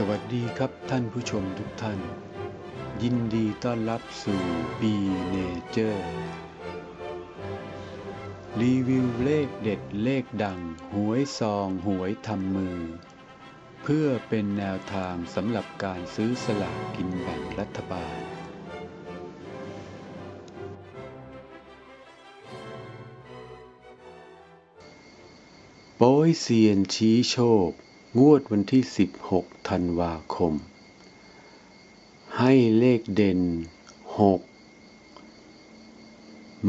สวัสดีครับท่านผู้ชมทุกท่าน ยินดีต้อนรับสู่ปีเนเจอร์รีวิวเลขเด็ดเลขดัง หวยซองหวยทำมือ เพื่อเป็นแนวทางสำหรับการซื้อสลากกินแบ่งรัฐบาล โป้ยเซียนชี้โชค งวดวันที่ 16 ธันวาคม ให้เลขเด่น 6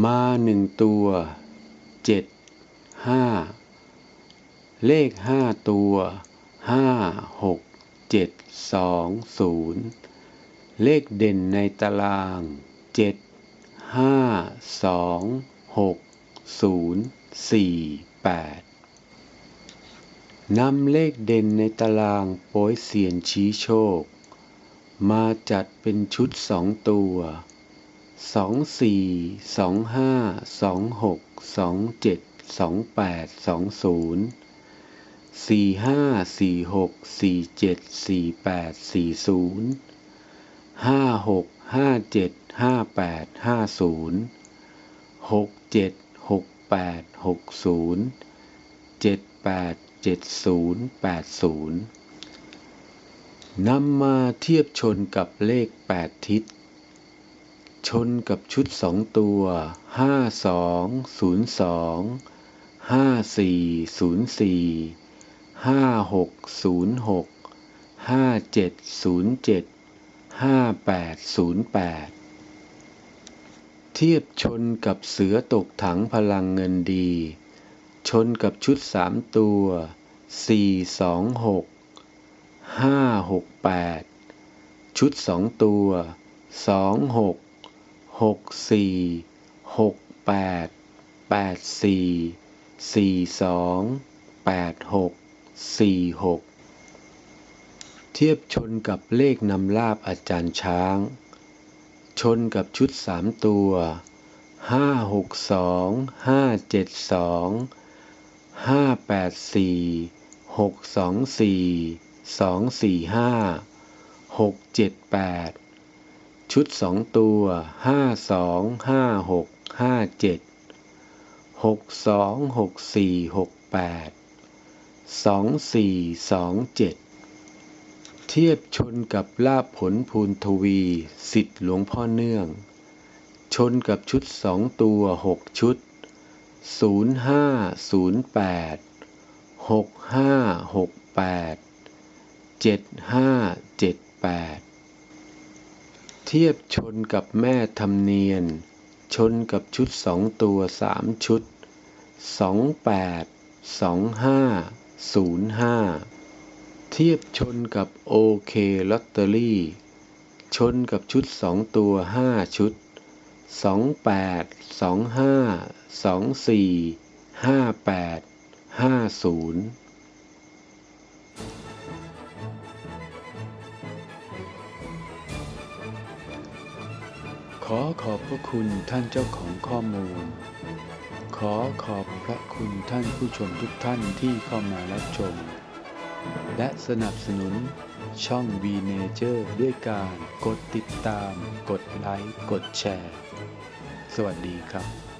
มาหนึ่งตัว 7 5 เลข 5 ตัว 5 6 7 2 0 เลขเด่นในตาราง 7 5 2 6 0 4 8 นำเลขเด่นในตารางโป้ยเซียนชี้โชค มาจัดเป็นชุดสองตัว สองสี่สองห้าสองหกสองเจ็ดสองแปดสองศูนย์สี่ห้าสี่หกสี่เจ็ดสี่แปดสี่ศูนย์ห้าหกห้าเจ็ดห้าแปดห้าศูนย์หกเจ็ดหกแปดหกศูนย์เจ็ดแปด เจ็ดศูนย์แปดศูนย์นำมาเทียบชนกับเลขแปดทิศ ชนกับชุดสองตัวห้าสองศูนย์สองห้าสี่ศูนย์สี่ห้าหกศูนย์หกห้าเจ็ดศูนย์เจ็ดห้าแปดศูนย์แปดเทียบชนกับเสือตกถังพลังเงินดี ชนกับชุดสามตัวสี่สองหกห้าหกแปดชุดสองตัวสองหกหกสี่หกแปดแปดสี่สี่สองแปดหกสี่หกเทียบชนกับเลขนำลาบอาจารย์ช้าง ชนกับชุดสามตัวห้าหกสอง ห้าแปดสี่หกสองสี่สองสี่ห้าหกเจ็ดแปดชุดสองตัวห้าสองห้าหกห้าเจ็ดหกสองหกสี่หกแปดสองสี่สองเจ็ดเทียบชนกับลาบผลภูนทวีสิทธิ์หลวงพ่อเนื่อง ชนกับชุดสองตัวหกชุด ศูนย์ห้าศูนย์แปดหกห้าหกแปดเจ็ดห้าเจ็ดแปดเทียบชนกับแม่ธรรมเนียน ชนกับชุดสองตัวสามชุดสองแปดสองห้าศูนย์ห้าเทียบชนกับโอเคลอตเตอรี่ ชนกับชุดสองตัวห้าชุด สองแปดสองห้าสองสี่ห้าแปดห้าศูนย์ขอขอบพระคุณท่านเจ้าของข้อมูล ขอขอบพระคุณท่านผู้ชมทุกท่านที่เข้ามารับชม และสนับสนุน ช่อง V Nature ด้วยการกดติดตาม กดไลค์ กดแชร์ สวัสดีครับ